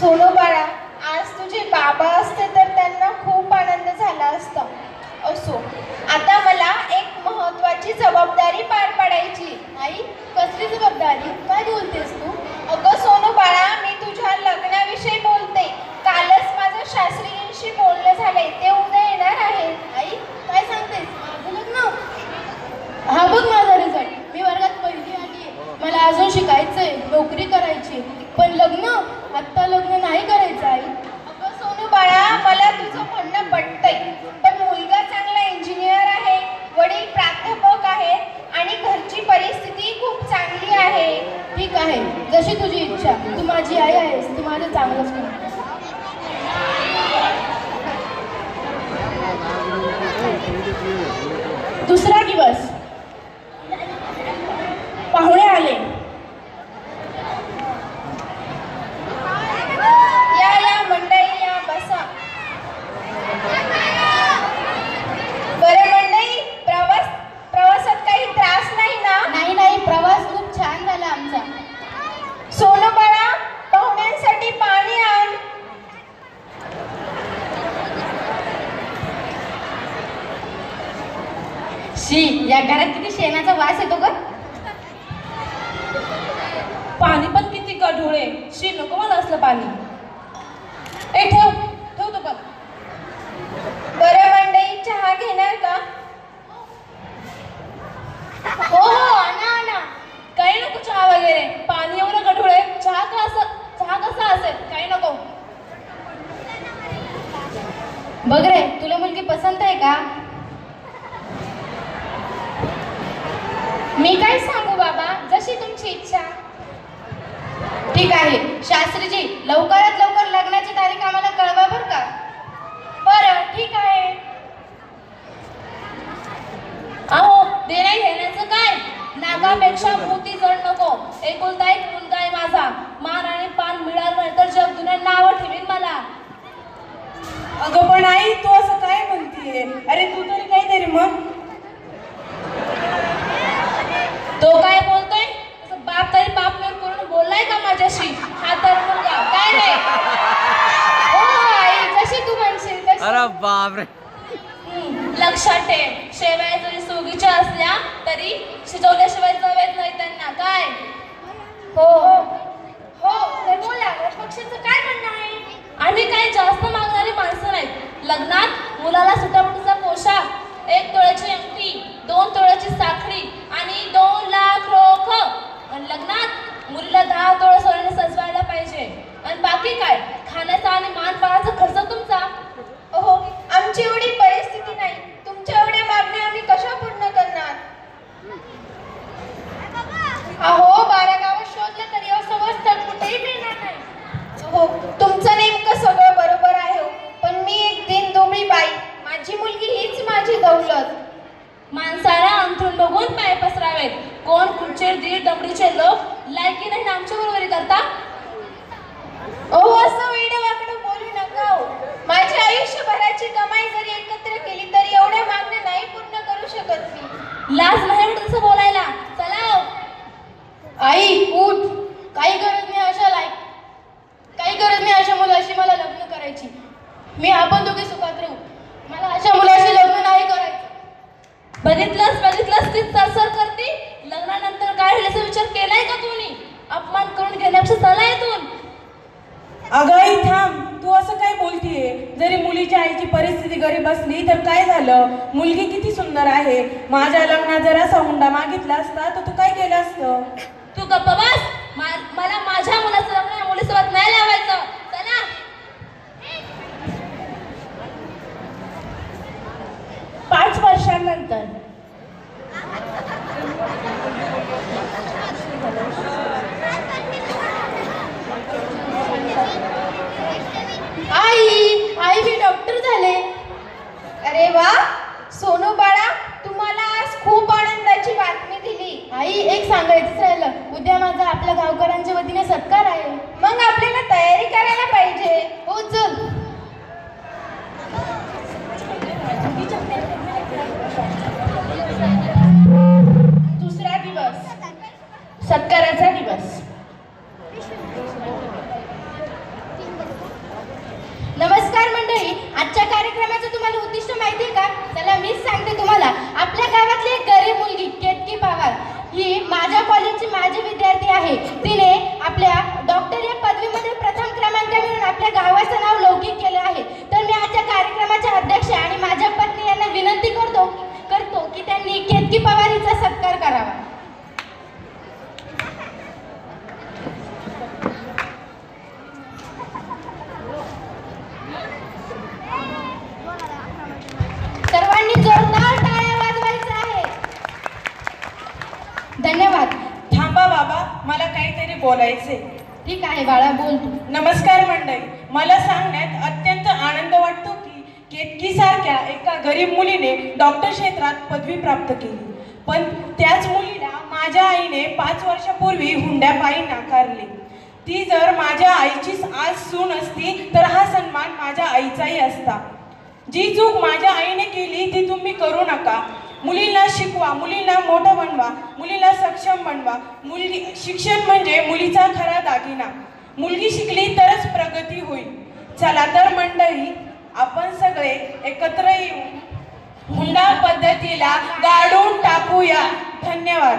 सोनू बाळा आज तुझे बाबा असते तर त्यांना खूप आनंद झाला असता. असो आता मला एक महत्वाची जबाबदारी पार पाडायची आई कसली जबाबदारी? काय बोलतेस तू? अगं सोनू बाळा मी तुझ्या लग्नाविषयी बोलते कालच माझं शास्त्रीजींशी बोलणं झालंय ते उद्या येणार आहे आई काय सांगतेस माझं लग्न हा बघ माझा रिझल्ट मी वर्गात पहिली आली मला अजून शिकायचंय नोकरी करायची पण लग्न आत्ता लग्न नाही करायचं आई अगं सोनू बाळा मला तुझं म्हणणं पटतंय पण मुलगा चांगला इंजिनियर आहे वडील प्राध्यापक आहेत आणि घरची परिस्थिती खूप चांगली आहे ठीक आहे जशी तुझी इच्छा तू माझी आई आहेस तू माझं चांगलंच कर दुसरा दिवस पाहुणे आले या या मंडळी या बसा बरं मंडळी प्रवास प्रवासात काही त्रास नाही ना नाही नाही प्रवास खूप छान झाला आमचा सोनू बाळा पाहुण्यांसाठी पाणी आण शी या घरात किती शेणाचा येतो का? पाणी पण किती गढुळे शी नको मला असलं पाणी. ए ठेव ठेव तो पण बरं मंडळी चहा घेणार का हो हो आणा आणा काही नको चहा वगैरे पाणी एवढं गढुळे चहा का असं चहा कसा असेल काही नको बघ रे तुला मुलगी पसंत आहे का मी काय सांगू बाबा जशी तुमची इच्छा ठीक आहे. शास्त्रीजी लवकरात लवकर लग्नाची तारीख आम्हाला कळवा बरं का? बरं ठीक आहे. अहो देण्या घेण्याचं काय? नागापेक्षा मोती जड नको. एकुलता एक मुलगा आहे माझा मान आणि पान मिळालं नाही तर जग दुनिया नावं ठेवीन मला अगं पण आई तू असं काय म्हणतीये अरे तू तरी काहीतरी म्हण तो काय बोलतोय तसं बाप तरी बाप मी करून बोललाय का माझ्याशी हा तर मुलगा काय नाही हो आई जशी तू म्हणशील तशी अरे बापरे. लक्षात ठेव. शेवया जरी सोगीच्या असल्या तरी शिजवल्याशिवाय चवेत नाही त्यांना. काय? हो. हो हो तर बोला. पक्षाचं काय म्हणणं आहे? आम्ही काही जास्त मागणारी माणसं नाहीत. लग्नात मुलाला सुटामुटीचा पोशाख एक तोळ्याची अंगठी दोन तोळ्याची साखळी आणि दोन लाख रोख. आणि लग्नात मुलीला दहा तोळ सोन्याने सजवायला पाहिजे. आणि बाकी काय? खाण्याचा आणि मानपानाचा खर्च तुमचा हो आमची एवढी परिस्थिती नाही तुमच्या एवढ्या मागण्या आम्ही कशा पूर्ण करणार अहो बारा गावात शोधलं तरी असं स्थळ कुठेही मिळणार नाही हो तुमचं नेमकं सगळं बरोबर आहे हो. पण मी एक दिन दोबळी बाई माझी मुलगी हीच माझी दौलत माणसाला अंथरूण बघून पाय पसरावेत कोण कुठचे दीड लोक लायकी नाही आमच्या बरोबर करता असं वेडं बोलू नका हो. माझी माझ्या आयुष्यभराची कमाई जरी एकत्र केली तरी एवढ्या मागण्या नाही पूर्ण करू शकत मी. लाज नाही वाटत तसं बोलायला. चला हो. आई उठ. काही गरज नाही अशा लाईक काही गरज नाही अशा मुलाशी मला लग्न करायची. मी आपण दोघे सुखात राहू. मला अशा मुलाशी लग्न नाही करायचं. बघितलंस बघितलंस ती तसर करते. लग्नानंतर काय होईल असा विचार केलाय का तुम्ही अपमान करून घेण्यापेक्षा चला येतून अगं आई थांब. तू असं काय बोलतीये? जरी मुलीच्या आईची परिस्थिती गरीब असली तर काय झालं? मुलगी किती सुंदर आहे. माझ्या लग्नात जर असा हुंडा मागितला असता तर तू काय केलं असतं? तू गप्प तरी एक सांगायचंच राहिलं. उद्या माझा आपल्या गावकऱ्यांच्या वतीने सत्कार आहे. मग आपल्याला तयारी करायला पाहिजे. हो चल. दुसरा दिवस. सत्काराचा दिवस. ही माझ्या कॉलेजची माझी विद्यार्थी आहे. तिने आपल्या डॉक्टर या पदवीमध्ये प्रथम क्रमांक मिळून आपल्या गावाचं नाव लौकिक केलं आहे. तर मी आजच्या कार्यक्रमाच्या अध्यक्ष आणि माझ्या पत्नी यांना विनंती करतो करतो की त्यांनी केतकी पवार धन्यवाद. थांबा बाबा मला काहीतरी बोलायचे ठीक आहे बाळा बोल तू. नमस्कार मंडळी. मला सांगण्यात अत्यंत आनंद वाटतो की केतकी सारख्या एका गरीब मुलीने डॉक्टर क्षेत्रात पदवी प्राप्त केली. पण त्याच मुलीला माझ्या आईने पाच वर्षापूर्वी हुंड्यापायी नाकारले. ती जर माझ्या आईचीच आज सून असती तर हा सन्मान माझ्या आईचाही असता. जी चूक माझ्या आईने केली ती तुम्ही करू नका. मुलींना शिकवा मुलींना मोठं बनवा मुलीला सक्षम बनवा. मुलगी शिक्षण म्हणजे मुलीचा खरा दागिना. मुलगी शिकली तरच प्रगती होईल. चला तर मंडळी आपण सगळे एकत्र येऊन हुंडा पद्धतीला गाडून टाकूया. धन्यवाद.